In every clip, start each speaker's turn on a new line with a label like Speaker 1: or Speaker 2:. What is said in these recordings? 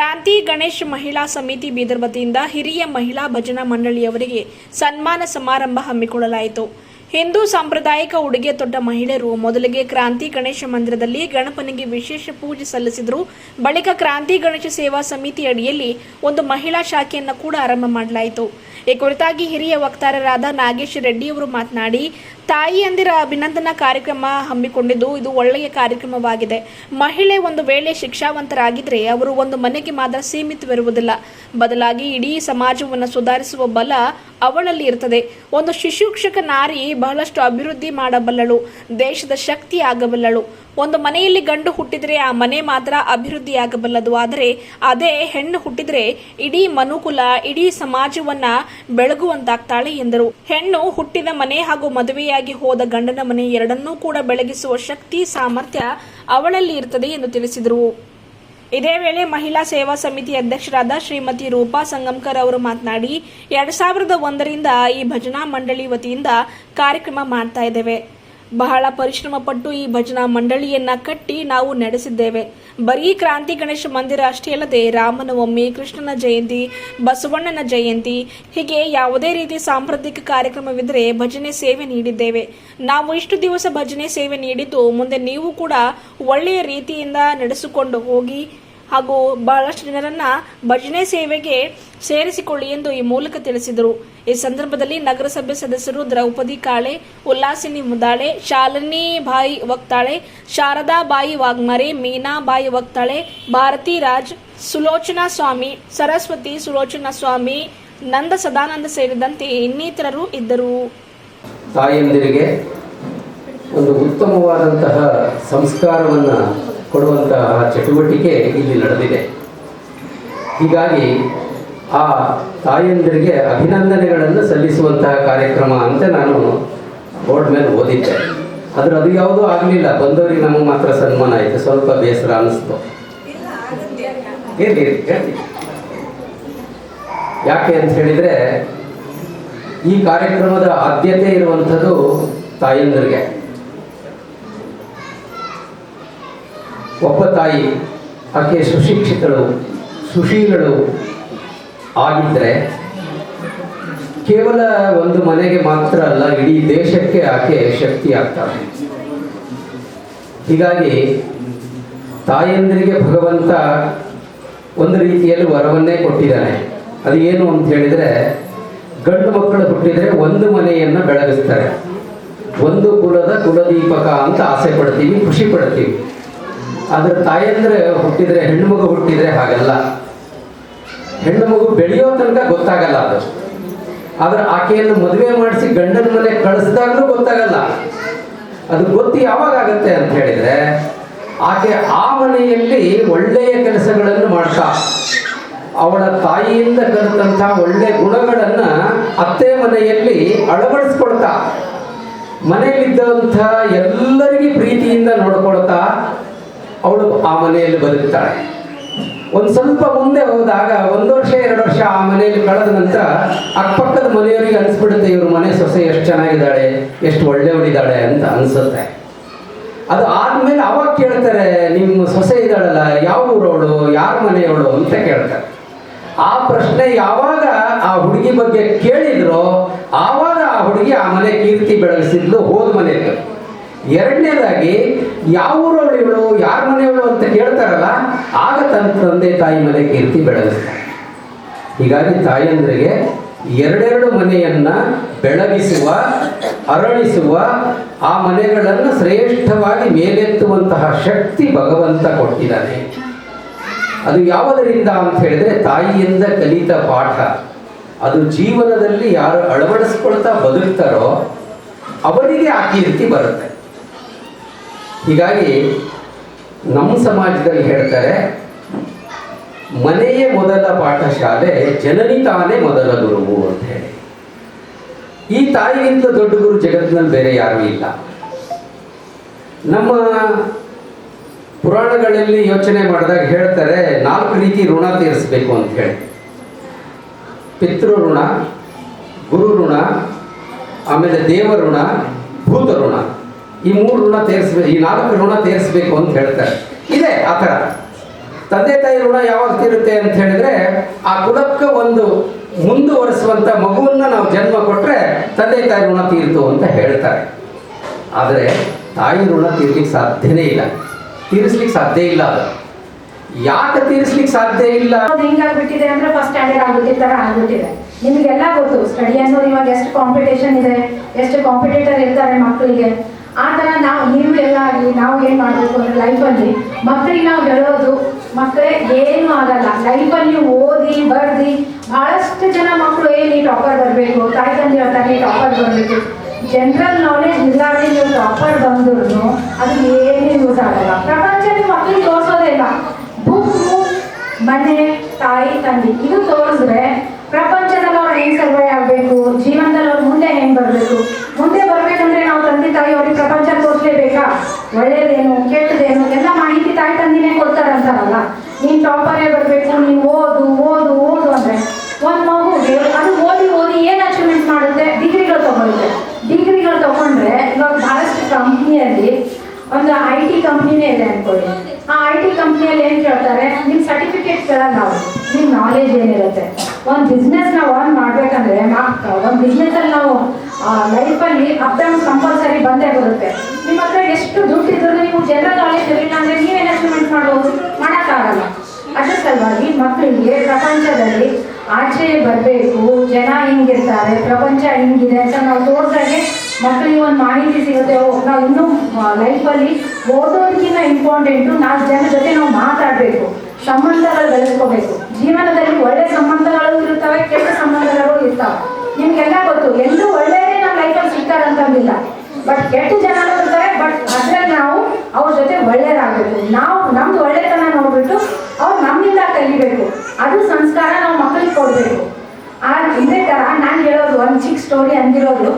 Speaker 1: ಕ್ರಾಂತಿ ಗಣೇಶ್ ಮಹಿಳಾ ಸಮಿತಿ ಬೀದರ್ ವತಿಯಿಂದ ಹಿರಿಯ ಮಹಿಳಾ ಭಜನಾ ಮಂಡಳಿಯವರಿಗೆ ಸನ್ಮಾನ ಸಮಾರಂಭ ಹಮ್ಮಿಕೊಳ್ಳಲಾಯಿತು. ಹಿಂದೂ ಸಾಂಪ್ರದಾಯಿಕ ಉಡುಗೆ ತೊಟ್ಟ ಮಹಿಳೆಯರು ಮೊದಲಿಗೆ ಕ್ರಾಂತಿ ಗಣೇಶ ಮಂದಿರದಲ್ಲಿ ಗಣಪನಿಗೆ ವಿಶೇಷ ಪೂಜೆ ಸಲ್ಲಿಸಿದರು. ಬಳಿಕ ಕ್ರಾಂತಿ ಗಣೇಶ ಸೇವಾ ಸಮಿತಿ ಅಡಿಯಲ್ಲಿ ಒಂದು ಮಹಿಳಾ ಶಾಖೆಯನ್ನು ಕೂಡ ಆರಂಭ ಮಾಡಲಾಯಿತು. ಈ ಕುರಿತಾಗಿ ಹಿರಿಯ ವಕ್ತಾರರಾದ ನಾಗೇಶ್ ರೆಡ್ಡಿಯವರು ಮಾತನಾಡಿ ತಾಯಿಯಂದಿರ ಅಭಿನಂದನಾ ಕಾರ್ಯಕ್ರಮ ಹಮ್ಮಿಕೊಂಡಿದ್ದು ಇದು ಒಳ್ಳೆಯ ಕಾರ್ಯಕ್ರಮವಾಗಿದೆ. ಮಹಿಳೆ ಒಂದು ವೇಳೆ ಶಿಕ್ಷಾವಂತರಾಗಿದ್ರೆ ಅವರು ಒಂದು ಮನೆಗೆ ಮಾತ್ರ ಸೀಮಿತವಿರುವುದಿಲ್ಲ. ಬದಲಾಗಿ ಇಡೀ ಸಮಾಜವನ್ನು ಸುಧಾರಿಸುವ ಬಲ ಅವಳಲ್ಲಿ ಇರ್ತದೆ. ಒಂದು ಶಿಶುಕ್ಷಕ ನಾರಿ ಬಹಳಷ್ಟು ಅಭಿವೃದ್ಧಿ ಮಾಡಬಲ್ಲಳು. ದೇಶದ ಶಕ್ತಿ ಆಗಬಲ್ಲಳು. ಒಂದು ಮನೆಯಲ್ಲಿ ಗಂಡು ಹುಟ್ಟಿದ್ರೆ ಆ ಮನೆ ಮಾತ್ರ ಅಭಿವೃದ್ಧಿಯಾಗಬಲ್ಲದು. ಆದರೆ ಅದೇ ಹೆಣ್ಣು ಹುಟ್ಟಿದ್ರೆ ಇಡೀ ಮನುಕುಲ, ಇಡೀ ಸಮಾಜವನ್ನ ಬೆಳಗುವಂತಾಗ್ತಾಳೆ ಎಂದರು. ಹೆಣ್ಣು ಹುಟ್ಟಿದ ಮನೆ ಹಾಗೂ ಮದುವೆಯಾಗಿ ಹೋದ ಗಂಡನ ಮನೆ ಎರಡನ್ನೂ ಕೂಡ ಬೆಳಗಿಸುವ ಶಕ್ತಿ, ಸಾಮರ್ಥ್ಯ ಅವಳಲ್ಲಿ ಇರ್ತದೆ ಎಂದು ತಿಳಿಸಿದರು. ಇದೇ ವೇಳೆ ಮಹಿಳಾ ಸೇವಾ ಸಮಿತಿ ಅಧ್ಯಕ್ಷರಾದ ಶ್ರೀಮತಿ ರೂಪಾ ಸಂಗಮ್ಕರ್ ಅವರು ಮಾತನಾಡಿ, ಎರಡ್ ಸಾವಿರದ ಒಂದರಿಂದ ಈ ಭಜನಾ ಮಂಡಳಿ ವತಿಯಿಂದ ಕಾರ್ಯಕ್ರಮ ಮಾಡ್ತಾ ಇದ್ದೇವೆ. ಬಹಳ ಪರಿಶ್ರಮ ಪಟ್ಟು ಈ ಭಜನಾ ಮಂಡಳಿಯನ್ನ ಕಟ್ಟಿ ನಾವು ನಡೆಸಿದ್ದೇವೆ. ಬರೀ ಕ್ರಾಂತಿ ಗಣೇಶ ಮಂದಿರ ಅಷ್ಟೇ ಅಲ್ಲದೆ ರಾಮನವಮಿ, ಕೃಷ್ಣನ ಜಯಂತಿ, ಬಸವಣ್ಣನ ಜಯಂತಿ, ಹೀಗೆ ಯಾವುದೇ ರೀತಿ ಸಾಂಪ್ರದಾಯಿಕ ಕಾರ್ಯಕ್ರಮವಿದ್ದರೆ ಭಜನೆ ಸೇವೆ ನೀಡಿದ್ದೇವೆ. ನಾವು ಇಷ್ಟು ದಿವಸ ಭಜನೆ ಸೇವೆ ನೀಡಿದ್ದು, ಮುಂದೆ ನೀವು ಕೂಡ ಒಳ್ಳೆಯ ರೀತಿಯಿಂದ ನಡೆಸಿಕೊಂಡು ಹೋಗಿ ಹಾಗೂ ಬಹಳಷ್ಟು ಜನರನ್ನ ಭಜನೆ ಸೇವೆಗೆ ಸೇರಿಸಿಕೊಳ್ಳಿ ಎಂದು ಈ ಮೂಲಕ ತಿಳಿಸಿದರು. ಈ ಸಂದರ್ಭದಲ್ಲಿ ನಗರಸಭೆ ಸದಸ್ಯರು ದ್ರೌಪದಿ ಕಾಳೆ, ಉಲ್ಲಾಸಿನಿ ಮುದಾಳೆ, ಶಾಲಿನಿ ಬಾಯಿ ವಕ್ತಾಳೆ, ಶಾರದಾ ಬಾಯಿ ವಾಗ್ಮರೆ, ಮೀನಾ ಬಾಯಿ ವಕ್ತಾಳೆ, ಭಾರತಿ ರಾಜ್, ಸುಲೋಚನಾ ಸ್ವಾಮಿ, ಸರಸ್ವತಿ ಸುಲೋಚನಾ ಸ್ವಾಮಿ, ನಂದ ಸದಾನಂದ ಸೇರಿದಂತೆ ಇನ್ನಿತರರು ಇದ್ದರು.
Speaker 2: ತಾಯಂದಿರಿಗೆ ಒಂದು ಉತ್ತಮವಾದಂತಹ ಸಂಸ್ಕಾರವನ್ನು ಕೊಡುವಂತಹ ಚಟುವಟಿಕೆ ಇಲ್ಲಿ ನಡೆದಿದೆ. ಹೀಗಾಗಿ ಆ ತಾಯಂದಿರಿಗೆ ಅಭಿನಂದನೆಗಳನ್ನು ಸಲ್ಲಿಸುವಂತಹ ಕಾರ್ಯಕ್ರಮ ಅಂತ ನಾನು ಬೋರ್ಡ್ ಮೇಲೆ ಓದಿದ್ದೆ. ಆದರೆ ಅದು ಯಾವುದೂ ಆಗಲಿಲ್ಲ. ಬಂದವರಿಗೆ ನಮಗೆ ಮಾತ್ರ ಸನ್ಮಾನ ಆಯಿತು. ಸ್ವಲ್ಪ ಬೇಸರ ಅನಿಸ್ತು. ಇರಲಿ. ಯಾಕೆ ಅಂತ ಹೇಳಿದರೆ ಈ ಕಾರ್ಯಕ್ರಮದ ಆದ್ಯತೆ ಇರುವಂಥದ್ದು ತಾಯಂದಿರಿಗೆ. ಒಬ್ಬ ತಾಯಿ ಆಕೆ ಸುಶಿಕ್ಷಿತಳು, ಸುಶೀಲಳು ಆಗಿದ್ದರೆ ಕೇವಲ ಒಂದು ಮನೆಗೆ ಮಾತ್ರ ಅಲ್ಲ, ಇಡೀ ದೇಶಕ್ಕೆ ಆಕೆ ಶಕ್ತಿ ಆಗ್ತಾಳೆ ಹೀಗಾಗಿ ತಾಯಂದಿರಿಗೆ ಭಗವಂತ ಒಂದು ರೀತಿಯಲ್ಲಿ ವರವನ್ನೇ ಕೊಟ್ಟಿದ್ದಾನೆ. ಅದು ಏನು ಅಂತ ಹೇಳಿದರೆ, ಗಂಡು ಮಕ್ಕಳು ಹುಟ್ಟಿದರೆ ಒಂದು ಮನೆಯನ್ನು ಬೆಳಗಿಸ್ತಾರೆ. ಒಂದು ಕುಲದ ಕುಲದೀಪಕ ಅಂತ ಆಸೆ ಪಡ್ತೀವಿ, ಖುಷಿ ಪಡ್ತೀವಿ. ಆದರೆ ತಾಯಂದ್ರೆ ಹುಟ್ಟಿದ್ರೆ, ಹೆಣ್ಣು ಮಗು ಹುಟ್ಟಿದ್ರೆ ಹಾಗಲ್ಲ. ಹೆಣ್ಣು ಮಗು ಬೆಳೆಯೋ ತನಕ ಗೊತ್ತಾಗಲ್ಲ ಅದು. ಆದ್ರೆ ಆಕೆಯನ್ನು ಮದುವೆ ಮಾಡಿಸಿ ಗಂಡನ ಮನೆ ಕಳಿಸಿದಾಗಲೂ ಗೊತ್ತಾಗಲ್ಲ. ಅದು ಗೊತ್ತು ಯಾವಾಗ ಆಗುತ್ತೆ ಅಂತ ಹೇಳಿದ್ರೆ, ಆಕೆ ಆ ಮನೆಯಲ್ಲಿ ಒಳ್ಳೆಯ ಕೆಲಸಗಳನ್ನು ಮಾಡ್ತಾ. ಅವಳ ತಾಯಿಯಿಂದ ಕಲಿತಂಥ ಒಳ್ಳೆ ಗುಣಗಳನ್ನ ಅತ್ತೆ ಮನೆಯಲ್ಲಿ ಅಳವಡಿಸ್ಕೊಳ್ತಾ. ಮನೆಯಲ್ಲಿದ್ದಂಥ ಎಲ್ಲರಿಗೂ ಪ್ರೀತಿಯಿಂದ ನೋಡ್ಕೊಳ್ತಾ ಅವಳು ಆ ಮನೆಯಲ್ಲಿ ಬದುಕ್ತಾಳೆ. ಒಂದು ಸ್ವಲ್ಪ ಮುಂದೆ ಹೋದಾಗ, ಒಂದು ವರ್ಷ, ಎರಡು ವರ್ಷ ಆ ಮನೆಯಲ್ಲಿ ಕಳೆದ ನಂತರ ಅಕ್ಕಪಕ್ಕದ ಮನೆಯವರಿಗೆ ಅನಿಸ್ಬಿಡುತ್ತೆ, ಇವ್ರ ಮನೆ ಸೊಸೆ ಎಷ್ಟು ಚೆನ್ನಾಗಿದ್ದಾಳೆ, ಎಷ್ಟು ಒಳ್ಳೆಯವಳಿದ್ದಾಳೆ ಅಂತ ಅನಿಸುತ್ತೆ. ಅದು ಆದ್ಮೇಲೆ ಅವಾಗ ಕೇಳ್ತಾರೆ, ನಿಮ್ಮ ಸೊಸೆ ಇದ್ದಾಳಲ್ಲ, ಯಾವ ಊರವಳು, ಯಾರ ಮನೆಯವಳು? ಅಂತ ಕೇಳ್ತಾರೆ. ಆ ಪ್ರಶ್ನೆ ಯಾವಾಗ ಆ ಹುಡುಗಿ ಬಗ್ಗೆ ಕೇಳಿದ್ರೋ, ಆವಾಗ ಆ ಹುಡುಗಿ ಆ ಮನೆ ಕೀರ್ತಿ ಬೆಳಗಿಸಿದ್ಲು, ಹೋದ ಮನೆಯಲ್ಲಿ. ಎರಡನೇದಾಗಿ, ಯಾವ ಊರವರು ಇವಳು, ಯಾರ ಮನೆಯವಳು ಅಂತ ಕೇಳ್ತಾರಲ್ಲ, ಆಗ ತನ್ನ ತಂದೆ ತಾಯಿ ಮನೆ ಕೀರ್ತಿ ಬೆಳಗಿಸ್ತಾರೆ. ಹೀಗಾಗಿ ತಾಯಂದ್ರಿಗೆ ಎರಡೆರಡು ಮನೆಯನ್ನ ಬೆಳಗಿಸುವ, ಅರಳಿಸುವ, ಆ ಮನೆಗಳನ್ನು ಶ್ರೇಷ್ಠವಾಗಿ ಮೇಲೆತ್ತುವಂತಹ ಶಕ್ತಿ ಭಗವಂತ ಕೊಟ್ಟಿದ್ದಾನೆ. ಅದು ಯಾವುದರಿಂದ ಅಂತ ಹೇಳಿದ್ರೆ ತಾಯಿಯಿಂದ ಕಲಿತ ಪಾಠ. ಅದು ಜೀವನದಲ್ಲಿ ಯಾರು ಅಳವಡಿಸ್ಕೊಳ್ತಾ ಬದುಕ್ತಾರೋ ಅವರಿಗೆ ಆ ಕೀರ್ತಿ ಬರುತ್ತೆ. ಹೀಗಾಗಿ ನಮ್ಮ ಸಮಾಜದಲ್ಲಿ ಹೇಳ್ತಾರೆ, ಮನೆಯೇ ಮೊದಲ ಪಾಠಶಾಲೆ, ಜನನಿ ತಾನೇ ಮೊದಲ ಗುರುವು ಅಂತ ಹೇಳಿ. ಈ ತಾಯಿಗಿಂತ ದೊಡ್ಡ ಗುರು ಜಗತ್ತಿನಲ್ಲಿ ಬೇರೆ ಯಾರೂ ಇಲ್ಲ. ನಮ್ಮ ಪುರಾಣಗಳಲ್ಲಿ ಯೋಚನೆ ಮಾಡಿದಾಗ ಹೇಳ್ತಾರೆ, ನಾಲ್ಕು ರೀತಿ ಋಣ ತೀರಿಸಬೇಕು ಅಂತ ಹೇಳಿ. ಪಿತೃ ಋಣ ಗುರು ಋಣ ಆಮೇಲೆ ದೇವ ಋಣ ಭೂತ ಋಣ ಈ ಮೂರು ಋಣ ತೀರಿಸ್ಬೇಕು, ಈ ನಾಲ್ಕು ಋಣ ತೀರಿಸ್ಬೇಕು ಅಂತ ಹೇಳ್ತಾರೆ. ಇದೆ ಆ ಥರ. ತಂದೆ ತಾಯಿ ಋಣ ಯಾವಾಗ ತೀರುತ್ತೆ ಅಂತ ಹೇಳಿದ್ರೆ, ಆ ಕುಲಕ್ಕೆ ಒಂದು ಮುಂದುವರಿಸುವಂತ ಮಗುವನ್ನ ನಾವು ಜನ್ಮ ಕೊಟ್ಟರೆ ತಂದೆ ತಾಯಿ ಋಣ ತೀರ್ತು ಅಂತ ಹೇಳ್ತಾರೆ. ಆದರೆ ತಾಯಿ ಋಣ ತೀರ್ಲಿಕ್ಕೆ ಸಾಧ್ಯನೇ ಇಲ್ಲ. ತೀರಿಸ್ಲಿಕ್ಕೆ ಸಾಧ್ಯ ಇಲ್ಲ ಅದು. ಯಾಕೆ ತೀರಿಸ್ಲಿಕ್ಕೆ ಸಾಧ್ಯ ಇಲ್ಲ?
Speaker 3: ಹೆಂಗಾಗ್ಬಿಟ್ಟಿದೆ ಅಂದ್ರೆ ಫಸ್ಟ್ ಸ್ಟ್ಯಾಂಡರ್ಡ್ ಆಗ್ಬಿಟ್ಟಿದ ತರ ಆಗ್ಬಿಟ್ಟಿದೆ. ನಿಮಗೆಲ್ಲ ಗೊತ್ತು ಸ್ಟಡಿ ಅನ್ನೋದು ಇವಾಗ ಎಷ್ಟು ಕಾಂಪಿಟೇಷನ್ ಇದೆ, ಎಷ್ಟು ಕಾಂಪಿಟೇಟರ್ ಇರ್ತಾರೆ ಮಕ್ಕಳಿಗೆ. ಆ ಥರ ನಾವು ನೀವು ಎಲ್ಲ ಆಗಲಿ, ನಾವು ಏನು ಮಾಡಬೇಕು ಅಂದರೆ ಲೈಫಲ್ಲಿ ಮಕ್ಕಳಿಗೆ ನಾವು ಹೇಳೋದು, ಮಕ್ಕಳೇ ಏನು ಆಗಲ್ಲ. ಲೈಫಲ್ಲಿ ಓದಿ, ಬರ್ದಿ, ಬಹಳಷ್ಟು ಜನ ಮಕ್ಕಳು ಏನು ಈ ಟಾಪರ್ ಬರಬೇಕು, ತಾಯಿ ತಂದೆ ಹೇಳ್ತಾರೆ ಟಾಪರ್ ಬರಬೇಕು. ಜನರಲ್ ನಾಲೆಜ್ ಇಲ್ಲಾದ್ರೆ ನೀವು ಟಾಪರ್ ಬಂದ್ರು ಅದು ಏನು ಯೂಸ್ ಆಗಲ್ಲ. ಪ್ರಪಂಚದಲ್ಲಿ ಮಕ್ಕಳಿಗೆ ತೋರಿಸೋದೇ ಇಲ್ಲ. ಬುಕ್ಕು ಮನೆ, ತಾಯಿ ತಂದೆ ಇದು ತೋರಿಸಿದ್ರೆ ಪ್ರಪಂಚದಲ್ಲಿ ಅವ್ರು ಹೆಂಗ್ ಸರ್ವೈ ಆಗಬೇಕು? ಜೀವನದಲ್ಲಿ ಅವ್ರು ಮುಂದೆ ಹೆಂಗೆ ಬರಬೇಕು ಮುಂದೆ ಬರ್ಬೇಕಂದ್ರೆ ನಾವು ತಂದೆ ತಾಯಿ ಅವ್ರಿಗೆ ಪ್ರಪಂಚ ತೋರಿಸ್ಲೇಬೇಕಾ? ಒಳ್ಳೇದೇನು, ಕೆಟ್ಟದೇನು, ಎಲ್ಲ ಮಾಹಿತಿ ತಾಯಿ ತಂದಿನೇ ಕೊಡ್ತಾರೆ ಅಂತಾರಲ್ಲ? ನೀನ್ ಟಾಪರೇ ಬರಬೇಕು, ನೀನು ಓದು ಓದು ಓದು ಅಂದ್ರೆ ಒಂದು ಮಗುಗೆ ಅದು ಓದಿ ಓದಿ ಏನು ಅಚೀವ್ಮೆಂಟ್ ಮಾಡುತ್ತೆ? ಡಿಗ್ರಿಗಳು ತಗೊಳುತ್ತೆ ಡಿಗ್ರಿಗಳು ತಗೊಂಡ್ರೆ ಇವಾಗ ಬಹಳಷ್ಟು ಕಂಪ್ನಿಯಲ್ಲಿ ಒಂದು ಐ ಟಿ ಕಂಪ್ನಿನೇ ಇದೆ ಅನ್ಕೊಳ್ಳಿ. ಆ ಐ ಟಿ ಕಂಪ್ನಿಯಲ್ಲಿ ಏನು ಕೇಳ್ತಾರೆ? ನಿಮ್ಮ ಸರ್ಟಿಫಿಕೇಟ್ ಕೇಳಲ್ಲ ನಾವು ನಿಮ್ಮ ನಾಲೆಜ್ ಏನಿರುತ್ತೆ? ಒಂದು ಬಿಸ್ನೆಸ್ ನಾವು ಅರ್ನ್ ಮಾಡ್ಬೇಕಂದ್ರೆ ಒಂದು ಬಿಸ್ನೆಸ್ಸಲ್ಲಿ ನಾವು ಲೈಫಲ್ಲಿ ಅಪ್ ಡೌನ್ ಕಂಪಲ್ಸರಿ ಬಂದೇ ಬರುತ್ತೆ. ನಿಮ್ಮ ಹತ್ರ ಎಷ್ಟು ದುಡ್ಡು ಇದ್ರೂ ನೀವು ಜನರಲ್ ನಾಲೆಜ್ ಇರಲಿಲ್ಲ ಅಂದರೆ ನೀವೇನು ಅಚೀವ್ಮೆಂಟ್ ಮಾಡೋದು ಮಾಡೋಕ್ಕಾಗಲ್ಲ. ಅದ್ರ ಸಲುವಾಗಿ ಮಕ್ಕಳಿಗೆ ಪ್ರಪಂಚದಲ್ಲಿ ಆಚೆ ಬರಬೇಕು, ಜನ ಹಿಂಗಿರ್ತಾರೆ, ಪ್ರಪಂಚ ಹಿಂಗಿದೆ ಅಂತ ನಾವು ತೋರಿಸಾಗೆ ಮಕ್ಕಳಿಗೆ ಒಂದು ಮಾಹಿತಿ ಸಿಗುತ್ತೆ. ನಾವು ಇನ್ನೂ ಲೈಫಲ್ಲಿ ಓದೋದಕ್ಕಿಂತ ಇಂಪಾರ್ಟೆಂಟು ನಾಲ್ಕು ಜನ ಜೊತೆ ನಾವು ಮಾತಾಡಬೇಕು, ಸಂಬಂಧಗಳು ಬೆಳೆಸ್ಕೋಬೇಕು. ಜೀವನದಲ್ಲಿ ಒಳ್ಳೆ ಸಂಬಂಧಗಳು ಇರ್ತವೆ ಕೆಟ್ಟ ಸಂಬಂಧಗಳು ಇರ್ತವೆ. ನಿಮಗೆಲ್ಲ ಗೊತ್ತು ಎಲ್ಲರೂ ಒಳ್ಳೆಯದೇ ಸಿಗ್ತಾರಂತಂದಿಲ್ಲ ಬಟ್ ಕೆಟ್ಟ ಜನರು ಇರ್ತಾರೆ ಬಟ್ ಅದ್ರಲ್ಲಿ ನಾವು ಅವ್ರ ಜೊತೆ ಒಳ್ಳೇದಾಗಬೇಕು. ನಾವು ನಮ್ದು ಒಳ್ಳೆತನ ನೋಡ್ಬಿಟ್ಟು ಅವ್ರು ನಮ್ಮಿಂದ ಕಲಿಬೇಕು. ಅದು ಸಂಸ್ಕಾರ ನಾವು ಮಕ್ಕಳಿಗೆ ಕೊಡಬೇಕು. ಆ ಇದೇ ಥರ ನಾನು ಹೇಳೋದು, ಒಂದು ಚಿಕ್ಕ ಸ್ಟೋರಿ ಅಂದಿರೋದು.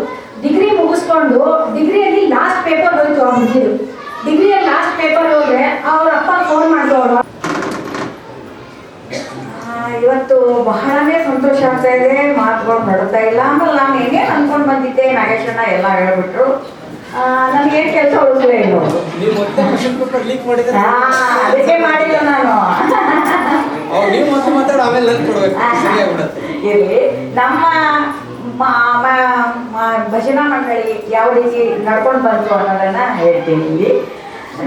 Speaker 3: ಡಿಗ್ರಿ ಮುಗಿಸ್ಕೊಂಡು ಡಿಗ್ರಿಯಲ್ಲಿ ಲಾಸ್ಟ್ ಪೇಪರ್ ಹೋಯ್ತು ಅವ್ರ ಡಿಗ್ರಿಯಲ್ಲಿ ಲಾಸ್ಟ್ ಪೇಪರ್ ಹೋದ್ರೆ ಅವ್ರ ಅಪ್ಪ ಫೋನ್ ಮಾಡಿದವರು
Speaker 4: ಇವತ್ತು ಬಹಳನೇ ಸಂತೋಷ ಆಗ್ತಾ ಇದೆ ಮಾತುಗಳು ನಡುತ್ತಾ ಇಲ್ಲ. ಆಮೇಲೆ ನಾನು ಏನೇ ಅನ್ಕೊಂಡ್ ಬಂದಿದ್ದೆ ನಾಗೇಶಣ್ಣ ಎಲ್ಲ ಹೇಳ್ಬಿಟ್ರು. ನನಗೇನು ಕೆಲಸ ಉಳಿಸಲೇ ಇಲ್ಲ ಅದಕ್ಕೆ ಮಾಡಿಲ್ಲ ನಾನು. ಇರಲಿ. ನಮ್ಮ ಭಜನಾ ಮಂಡಳಿ ಯಾವ ರೀತಿ ನಡ್ಕೊಂಡು ಬಂತು ಅನ್ನೋದನ್ನ ಹೇಳ್ತೀನಿ ಇಲ್ಲಿ.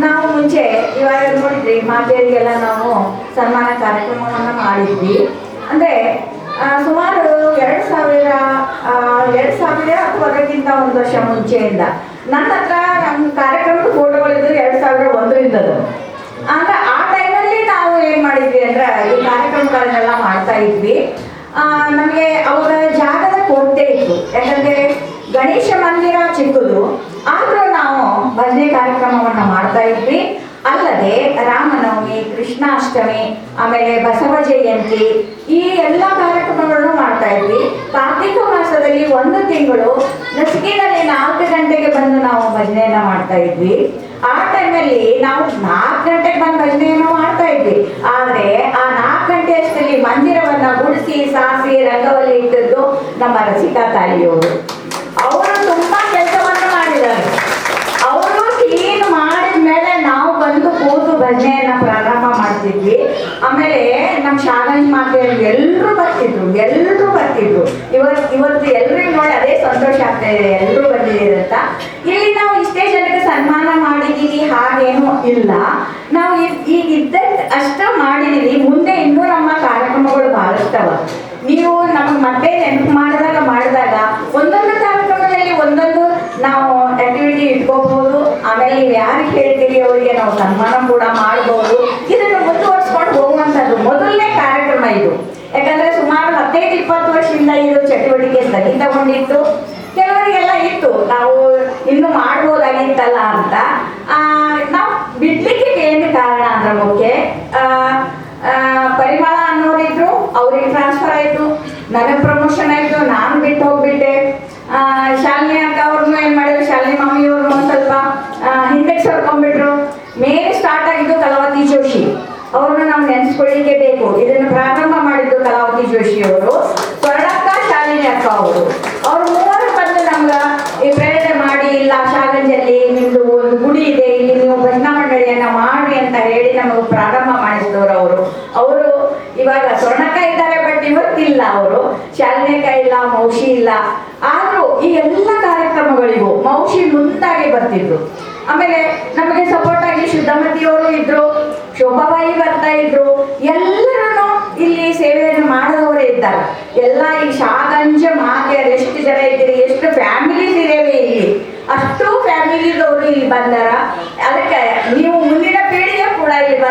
Speaker 4: ನಾವು ಮುಂಚೆ ಇವಾಗ ನೋಡಿದ್ರಿ ಮಾತೆಯರಿಗೆಲ್ಲ ನಾವು ಸನ್ಮಾನ ಕಾರ್ಯಕ್ರಮವನ್ನು ಮಾಡಿದ್ವಿ. ಅಂದರೆ ಸುಮಾರು ಎರಡು ಸಾವಿರ ಎರಡು ಸಾವಿರ ಅಥವಾ ಅದಕ್ಕಿಂತ ಒಂದು ವರ್ಷ ಮುಂಚೆಯಿಂದ. ನನ್ನ ಹತ್ರ ನಮ್ಮ ಕಾರ್ಯಕ್ರಮದ ಫೋಟೋಗಳಿದ್ದು ಎರಡು ಸಾವಿರ ಒಂದರಿಂದದು. ಅಂದ್ರೆ ಆ ಟೈಮಲ್ಲಿ ನಾವು ಏನು ಮಾಡಿದ್ವಿ ಅಂದ್ರೆ, ಈ ಕಾರ್ಯಕ್ರಮಗಳನ್ನೆಲ್ಲ ಮಾಡ್ತಾ ಇದ್ವಿ. ನಮಗೆ ಅವಾಗ ಜಾಗದ ಕೊರತೆ ಇತ್ತು. ಯಾಕಂದ್ರೆ, ಗಣೇಶ ಮಂದಿರ ಚಿಕ್ಕದು. ಆದರೂ ನಾವು ಭಜನೆ ಕಾರ್ಯಕ್ರಮವನ್ನ ಮಾಡ್ತಾ ಇದ್ವಿ. ಅಲ್ಲದೆ ರಾಮನವಮಿ, ಕೃಷ್ಣಾಷ್ಟಮಿ, ಆಮೇಲೆ ಬಸವ ಜಯಂತಿ, ಈ ಎಲ್ಲ ಕಾರ್ಯಕ್ರಮಗಳನ್ನು ಮಾಡ್ತಾ ಇದ್ವಿ. ಕಾರ್ತಿಕ ಮಾಸದಲ್ಲಿ ಒಂದು ತಿಂಗಳು ನಸಿಕಿನಲ್ಲಿ ನಾಲ್ಕು ಗಂಟೆಗೆ ಬಂದು ನಾವು ಭಜನೆಯನ್ನ ಮಾಡ್ತಾ ಇದ್ವಿ. ಆ ಟೈಮಲ್ಲಿ ನಾವು ನಾಲ್ಕು ಗಂಟೆಗೆ ಬಂದು ಭಜನೆಯನ್ನು ಮಾಡ್ತಾ ಇದ್ವಿ. ಆದ್ರೆ ಆ ನಾಲ್ಕು ಗಂಟೆ ಅಷ್ಟರಲ್ಲಿ ಮಂದಿರವನ್ನ ಗುಡಿಸಿ ಸಾಸಿ ರಂಗವಲ್ಲಿ ಇಟ್ಟದ್ದು ನಮ್ಮ ರಸಿಕಾ ತಾಯಿಯವರು. ಅವರು ತುಂಬಾ ಕೆಲಸವನ್ನು ಮಾಡಿದ್ದಾರೆ ಅವರು ಕ್ಲೀನ್ ಮಾಡಿದ ಮೇಲೆ ನಾವು ಬಂದು ಕೂತು ಭಜನೆಯನ್ನ ಪ್ರಾರಂಭ ಮಾಡ್ತಿದ್ವಿ. ಆಮೇಲೆ ನಮ್ಮ ಶಾಲಾ ಮಾತೆಯ ಎಲ್ಲರೂ ಬರ್ತಿದ್ರು ಎಲ್ಲರೂ ಬರ್ತಿದ್ರು. ಇವತ್ತು ಇವತ್ತು ಎಲ್ರಿಗೂ ನೋಡಿ ಅದೇ ಸಂತೋಷ ಆಗ್ತಾ ಇದೆ ಎಲ್ಲರೂ ಬಂದಿದ್ದೀರಿ ಅಂತ. ಇಲ್ಲಿ ನಾವು ಇಷ್ಟೇ ಜನಕ್ಕೆ ಸನ್ಮಾನ ಮಾಡಿದೀವಿ, ಹಾಗೇನೂ ಇಲ್ಲ. ನಾವು ಈಗ ಇದ್ದ ಅಷ್ಟ ಮಾಡಿದೀವಿ. ಮುಂದೆ ಇನ್ನೂ ನಮ್ಮ ಕಾರ್ಯಕ್ರಮಗಳು ಬಹಳಷ್ಟವ. ನೀವು ನಮಗೆ ಮತ್ತೆ ನೆನಪು ಮಾಡಿದಾಗ ಮಾಡಿದಾಗ ಒಂದೊಂದು ಕಾರ್ಯಕ್ರಮದಲ್ಲಿ ಒಂದೊಂದು ನಾವು ಆಕ್ಟಿವಿಟಿ ಇಟ್ಕೋಬಹುದು ಆಮೇಲೆ ಯಾರಿಗೆ ಅವರಿಗೆ ನಾವು ಸನ್ಮಾನ ಕೂಡ ಮಾಡಬಹುದು ಇದನ್ನು ಮುಂದುವರ್ಸ್ಕೊಂಡು ಹೋಗುವಂಥದ್ದು ಮೊದಲನೇ ಕಾರ್ಯಕ್ರಮ ಇದು. ಯಾಕಂದ್ರೆ ಸುಮಾರು ಹದಿನೈದು ಇಪ್ಪತ್ತು ವರ್ಷದಿಂದ ಇದು ಚಟುವಟಿಕೆ ಸ್ಥಗಿತಗೊಂಡಿತ್ತು. ಕೆಲವರಿಗೆಲ್ಲ ಇತ್ತು ನಾವು ಇನ್ನು ಮಾಡ್ಬೋದಾಗಿತ್ತಲ್ಲ ಅಂತ. ಆ, ನಾವು ಬಿಡ್ಲಿಕ್ಕೆ ಏನು ಕಾರಣ ಅಂದ್ರೆ ಮುಖ್ಯ? ಪರಿಮಳ ಅನ್ನೋರಿದ್ರು ಅವ್ರಿಗೆ ಟ್ರಾನ್ಸ್ಫರ್ ಆಯ್ತು. ನನಗೆ ಪ್ರಮೋಷನ್ ಆಯ್ತು ನಾನು ಬಿಟ್ಟು ಹೋಗ್ಬಿಟ್ಟೆ ಆ, ಶಾಲಿನಿ ಅಕ್ಕ ಅವ್ರನ್ನು ಏನ್ ಮಾಡಿದ್ರು ಶಾಲಿನಿ ಮಾಮಿ ಅವ್ರನ್ನು ಒಂದ್ ಸ್ವಲ್ಪ ಆ, ಹಿಂದಕ್ಕೆ ಸರ್ಕೊಂಡ್ಬಿಟ್ರು ಮೇನ್ ಸ್ಟಾರ್ಟ್ ಆಗಿದ್ದು ಕಲಾವತಿ ಜೋಶಿ ಅವ್ರನ್ನ ನಾವು ನೆನೆಸ್ಕೊಳ್ಳಿಕ್ಕೆ ಬೇಕು ಇದನ್ನು ಪ್ರಾರಂಭ ಮಾಡಿದ್ದು ಕಲಾವತಿ ಜೋಶಿ ಅವರು ಸ್ವರ್ಣಕ್ಕ ಶಾಲಿನಿ ಅಕ್ಕ ಅವರು ಅವ್ರು ಮೂವರು ಬಂದು ನಮ್ಗೆ ಈ ಪ್ರೇರಣೆ ಮಾಡಿ ಇಲ್ಲ ಶಾಗಂಜಲ್ಲಿ ನಿಮ್ದು ಒಂದು ಗುಡಿ ಇದೆ ಇಲ್ಲಿ ನೀವು ಭಜನಾ ಮಂಡಳಿಯನ್ನ ಮಾಡಿ ಅಂತ ಹೇಳಿ ನಮಗೆ ಪ್ರಾರಂಭ ಮಾಡಿಸಿದವರು ಅವರು ಇವಾಗ ಸ್ವರ್ಣಕ್ಕ ಇದ್ದಾರೆ ಬಟ್ ಇವತ್ತಿಲ್ಲ ಅವರು ಶಾಲಿನೇಕ ಇಲ್ಲ, ಮೌಷಿ ಇಲ್ಲ. ಆದ್ರೂ ಈ ಎಲ್ಲ ಕಾರ್ಯಕ್ರಮಗಳಿಗೂ ಮೌಷಿ ಮುಂದಾಗಿ ಬರ್ತಿದ್ರು. ಆಮೇಲೆ ನಮಗೆ ಸಪೋರ್ಟ್ ಆಗಿ ಶುದ್ಧಮತಿಯವರು ಇದ್ರು, ಶೋಭಾಬಾಯಿ ಬರ್ತಾ ಇದ್ರು. ಎಲ್ಲರನ್ನು ಇಲ್ಲಿ ಸೇವೆಯನ್ನು ಮಾಡಿದವರೇ ಇದ್ದಾರೆ. ಎಲ್ಲ ಈ ಶಾಗಂಜ ಮಾತೆಯರು ಎಷ್ಟು ಜನ ಇದ್ದೀರಿ, ಎಷ್ಟು ಫ್ಯಾಮಿಲೀಸ್ ಇದ್ದೇವೆ ಇಲ್ಲಿ? ಅಷ್ಟು ಫ್ಯಾಮಿಲಿದವರು ಇಲ್ಲಿ ಬಂದಾರ. ಅದಕ್ಕೆ ನೀವು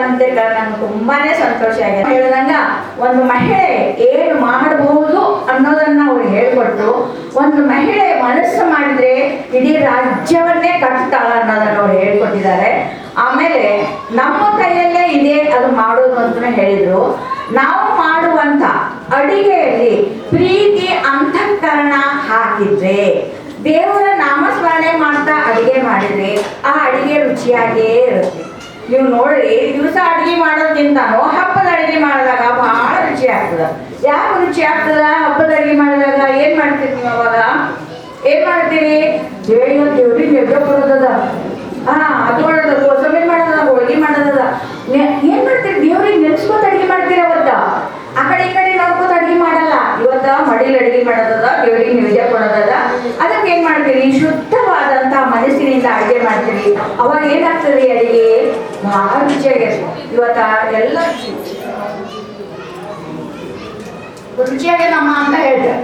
Speaker 4: ಬಂದಿದ್ದ ನಂಗೆ ತುಂಬಾನೇ ಸಂತೋಷ ಆಗಿದೆ ಹೇಳಿದಂಗ ಒಂದು ಮಹಿಳೆ ಏನು ಮಾಡಬಹುದು ಅನ್ನೋದನ್ನ ಅವ್ರು ಹೇಳ್ಕೊಟ್ಟು ಒಂದು ಮಹಿಳೆ ಮನಸ್ಸು ಮಾಡಿದ್ರೆ ಇಡೀ ರಾಜ್ಯವನ್ನೇ ಕಟ್ತಾಳ ಅನ್ನೋದನ್ನ ಅವ್ರು ಹೇಳ್ಕೊಟ್ಟಿದ್ದಾರೆ. ಆಮೇಲೆ ನಮ್ಮ ಕೈಯಲ್ಲೇ ಇದೆ ಅದು ಮಾಡೋದು ಅಂತ ಹೇಳಿದ್ರು. ನಾವು ಮಾಡುವಂತ ಅಡಿಗೆಯಲ್ಲಿ ಪ್ರೀತಿ, ಅಂತಃಕರಣ ಹಾಕಿದ್ರೆ, ದೇವರ ನಾಮಸ್ಮರಣೆ ಮಾಡ್ತಾ ಅಡಿಗೆ ಮಾಡಿದ್ರೆ ಆ ಅಡಿಗೆ ರುಚಿಯಾಗಿಯೇ ಇರುತ್ತೆ. ನೀವು ನೋಡಿ, ದಿವಸ ಅಡಿಗೆ ಮಾಡೋದ್ಕಿಂತನೂ ಹಬ್ಬದ ಅಡಿಗೆ ಮಾಡಿದಾಗ ಬಹಳ ರುಚಿ ಆಗ್ತದ. ಯಾಕೆ ರುಚಿ ಆಗ್ತದ? ಹಬ್ಬದ ಅಡಿಗೆ ಮಾಡಿದಾಗ ಏನ್ ಮಾಡ್ತೀರಿ ನೀವು ಅವಾಗ? ಏನ್ ಮಾಡ್ತೀರಿ? ದೇವ್ರಿಗೆ ದೇವ್ರಿಗೆ ನೆಗ ಬರೋದದ ಹಾ, ಅದು ಮಾಡೋದ ಕೋಸಂಬರಿ ಮಾಡೋದ ಹೋಳಿಗೆ ಮಾಡೋದದ. ಏನ್ ಮಾಡ್ತೀರಿ? ದೇವ್ರಿಗೆ ನೆನ್ಸ್ಕೊತ ಅಡಿಗೆ ಮಾಡ್ತೀರಿ ಅವತ್ತ? ಆ ಕಡೆ ಈ ಕಡೆ ನೋಡ್ಕೊತ ಅಡಿಗೆ ಮಾಡಲ್ಲ. ಇವತ್ತ ಮಡಿಲ್ ಅಡಿಗೆ ಮಾಡೋದದ, ದೇವ್ರಿಗೆ ನಿವೇದ್ಯ ಕೊಡೋದದ. ಅದಕ್ಕೆ ಏನ್ ಮಾಡ್ತೀರಿ? ಶುದ್ಧವಾದಂತ ಮನಸ್ಸಿನಿಂದ ಅಡುಗೆ ಮಾಡ್ತೀರಿ. ಅವಾಗ ಏನಾಗ್ತದೆ? ಇವತ್ತ ಎಲ್ಲ ರುಚಿಯಾಗಿ ನಮ್ಮ ಅಂತ ಹೇಳ್ತಾರೆ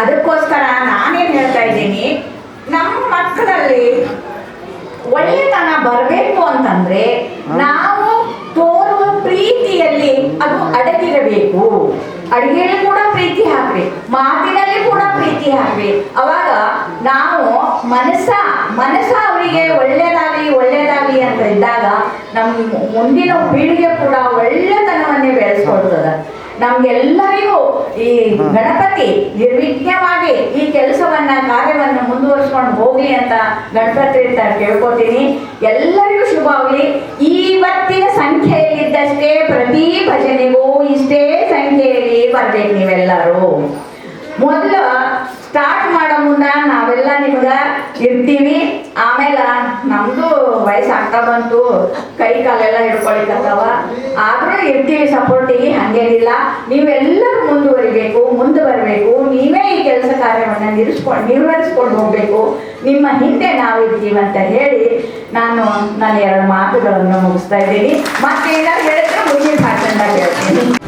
Speaker 4: ಅದಕ್ಕೋಸ್ಕರ ನಾನೇನ್ ಹೇಳ್ತಾ ಇದ್ದೀನಿ, ನಮ್ಮ ಮಕ್ಕಳಲ್ಲಿ ಒಳ್ಳೆತನ ಬರಬೇಕು ಅಂತಂದ್ರೆ ನಾವು ತೋರುವ ಪ್ರೀತಿಯಲ್ಲಿ ಅದು ಅಡಗಿರಬೇಕು. ಅಡಿಗೆಯಲ್ಲಿ ಕೂಡ ಪ್ರೀತಿ ಹಾಕ್ರಿ. ಮಾತಿನಲ್ಲಿ ಕೂಡ ಪ್ರೀತಿ ಆಗ್ಲಿ. ಅವಾಗ ನಾವು ಮನಸ್ಸ ಮನಸ್ಸ ಅವರಿಗೆ ಒಳ್ಳೇದಾಗ್ಲಿ ಒಳ್ಳೇದಾಗ್ಲಿ ಅಂತ ಇದ್ದಾಗ ನಮ್ ಮುಂದಿನ ಪೀಳಿಗೆ ಕೂಡ ಒಳ್ಳೆತನವನ್ನೇ ಬೆಳೆಸ್ಕೊಳ್ತದ. ನಮ್ಗೆಲ್ಲರಿಗೂ ಈ ಗಣಪತಿ ನಿರ್ವಿಘ್ನವಾಗಿ ಈ ಕೆಲಸವನ್ನ, ಕಾರ್ಯವನ್ನ ಮುಂದುವರಿಸ್ಕೊಂಡು ಹೋಗ್ಲಿ ಅಂತ ಗಣಪತಿ ಅಂತ ಕೇಳ್ಕೊತೀನಿ. ಎಲ್ಲರಿಗೂ ಶುಭ ಆಗ್ಲಿ. ಇವತ್ತಿನ ಸಂಖ್ಯೆಯಲ್ಲಿದ್ದಷ್ಟೇ ಪ್ರತಿ ಭಜನೆಗೂ ಇಷ್ಟೇ ಸಂಖ್ಯೆಯಲ್ಲಿ ಬರ್ಬೇಕು ನೀವೆಲ್ಲರೂ. ಮೊದಲು ಸ್ಟಾರ್ಟ್ ಮಾಡೋ ಮುನ್ನ ನಾವೆಲ್ಲ ನಿಮ್ಗ ಇರ್ತೀವಿ. ಆಮೇಲೆ ನಮ್ದು ವಯಸ್ಸಾಗ್ತಾ ಬಂತು. ಕೈ ಕಾಲೆಲ್ಲ ಹಿಡ್ಕೊಳಿಕತ್ತವ. ಆದ್ರೂ ಇರ್ತೀವಿ ಸಪೋರ್ಟಿಗೆ ಹಂಗೇನಿಲ್ಲ. ನೀವೆಲ್ಲರೂ ಮುಂದುವರಿಬೇಕು, ಮುಂದೆ ಬರಬೇಕು. ನೀವೇ ಈ ಕೆಲಸ ಕಾರ್ಯವನ್ನು ನಿರ್ಸ್ಕೊಂಡು ನಿರ್ವಹಿಸ್ಕೊಂಡು ಹೋಗ್ಬೇಕು. ನಿಮ್ಮ ಹಿಂದೆ ನಾವು ಅಂತ ಹೇಳಿ ನಾನು ನನ್ನ ಎರಡು ಮಾತುಗಳನ್ನು ಮುಗಿಸ್ತಾ ಇದ್ದೀನಿ. ಮತ್ತೆ ಏನಾದ್ರು ಹೇಳಿದ್ರೆ ಮುಂದಿನ ಭಾಷಣದಾಗ ಹೇಳ್ತೀನಿ.